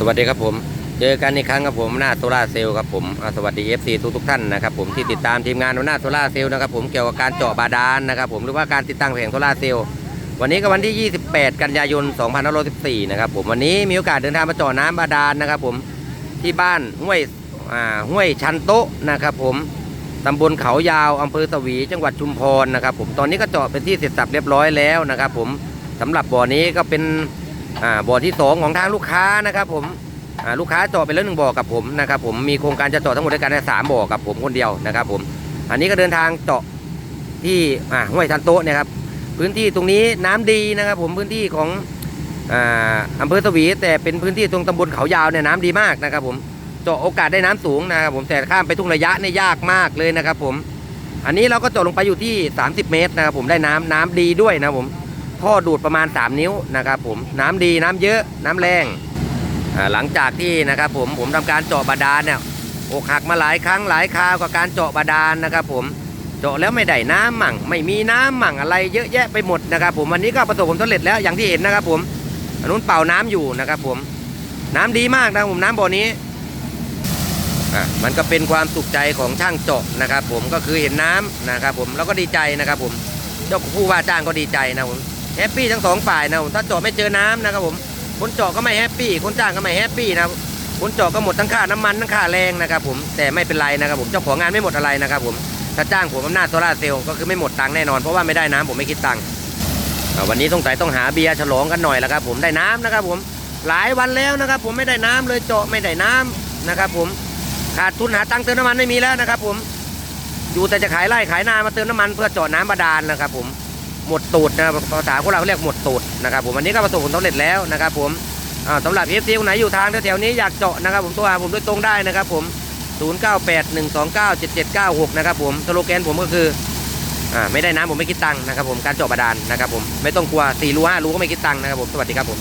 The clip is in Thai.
สวัสดีครับผม เจอกันอีกครั้งครับผมหน้าโซล่าเซลล์ครับผมสวัสดี FC ทุกทุกท่านนะครับผมที่ติดตามทีมงานหน้าโซล่าเซลล์นะครับผมเกี่ยวกับการเจาะบาดาลนะครับผมหรือว่าการติดตั้งแผงโซล่าเซลล์วันนี้ก็วันที่ 28 กันยายน 2514นะครับผมวันนี้มีโอกาสเดินทางมาเจาะน้ำบาดาลนะครับผมที่บ้านห้วยห้วยชันโตะนะครับผมตำบลเขายาวอำเภอสวี จังหวัดชุมพรนะครับผมตอนนี้ก็เจาะเป็นที่เสร็จสับเรียบร้อยแล้วนะครับผมสำหรับบ่อนี้ก็เป็น อ่าบ่อที่สองของทางลูกค้านะครับผมอ่าลูกค้าเจาะไปแล้วหนึ่งบ่อกับผมนะครับผมมีโครงการจะเจาะทั้งหมดด้วยกันในสามบ่อกับผมคนเดียวนะครับผมอันนี้ก็เดินทางเจาะที่อ่าห้วยทันโตะเนี่ยครับพื้นที่ตรงนี้น้ำดีนะครับผมพื้นที่ของอ่าอำเภอสวี แต่เป็นพื้นที่ตรงตำบลเขายาวเนี่ยน้ำดีมากนะครับผมเจาะโอกาสได้น้ำสูงนะครับผมแต่ข้ามไปทุ่งระยะเนี่ยยากมากเลยนะครับผมอันนี้เราก็เจาะลงไปอยู่ที่ 30 เมตรนะครับผมได้น้ำน้ำดีด้วยนะครับผม ท่อดูดประมาณ 3 นิ้วนะครับผมน้ำดีน้ำเยอะน้ำแรงหลังจากที่นะครับผมผมทำการเจาะบาดาลเนี่ยอกหักมาหลายครั้งหลายคราวกับการเจาะบาดาลนะครับผมเจาะแล้วไม่ได้น้ำมั่ง ไม่มีน้ำมั่งอะไรเยอะแยะไปหมดนะครับผมวันนี้ก็ประสบผลสำเร็จแล้วอย่างที่เห็นนะครับผมอันนู้นเป่าน้ำอยู่นะครับผมน้ำดีมากนะครับผมน้ำบ่อนี้อะมันก็เป็นความสุขใจของช่างเจาะนะครับผมก็คือเห็นน้ำนะครับผมแล้วก็ดีใจนะครับผมเจ้าผู้ว่าจ้างก็ดีใจนะผม แฮปปี้ทั้งสองฝ่ายนะผมถ้าเจาะไม่เจอน้ำนะครับผมคนเจาะก็ไม่แฮปปี้คนจ้างก็ไม่แฮปปี้นะครับคนเจาะก็หมดทั้งค่าน้ำมันทั้งค่าแรงนะครับผมแต่ไม่เป็นไรนะครับผมเจ้าของงานไม่หมดอะไรนะครับผมถ้าจ้างผมอำนาจโซล่าร์เซลล์ก็คือไม่หมดตังค์แน่นอนเพราะว่าไม่ได้น้ำผมไม่คิดตังค์วันนี้ต้องใส่ต้องหาเบียร์ฉลองกันหน่อยแล้วครับผมได้น้ำนะครับผมหลายวันแล้วนะครับผมไม่ได้น้ำเลยเจาะไม่ได้น้ำนะครับผมขาดทุนหาตังค์เติมน้ำมันไม่มีแล้วนะครับผมอยู่แต่จะขายไร่ขายนามาเติมน้ำมันเพื่อเจาะน้ำบาดาลนะครับผม หมดตูดนะครับภาษาพวกเราเรียกหมดตูดนะครับผมวันนี้ก็ประสบผลสำเร็จแล้วนะครับผมอ่าสำหรับเอฟซีคนไหนอยู่ทางแถวๆนี้อยากเจาะนะครับผมตัวหาผมโดยตรงได้นะครับผม 0981297796 นะครับผมสโลแกนผมก็คืออ่าไม่ได้น้ำผมไม่คิดตังค์นะครับผมการเจาะบาดาลนะครับผมไม่ต้องกลัว4รู5รูก็ไม่คิดตังค์นะครับผมสวัสดีครับผม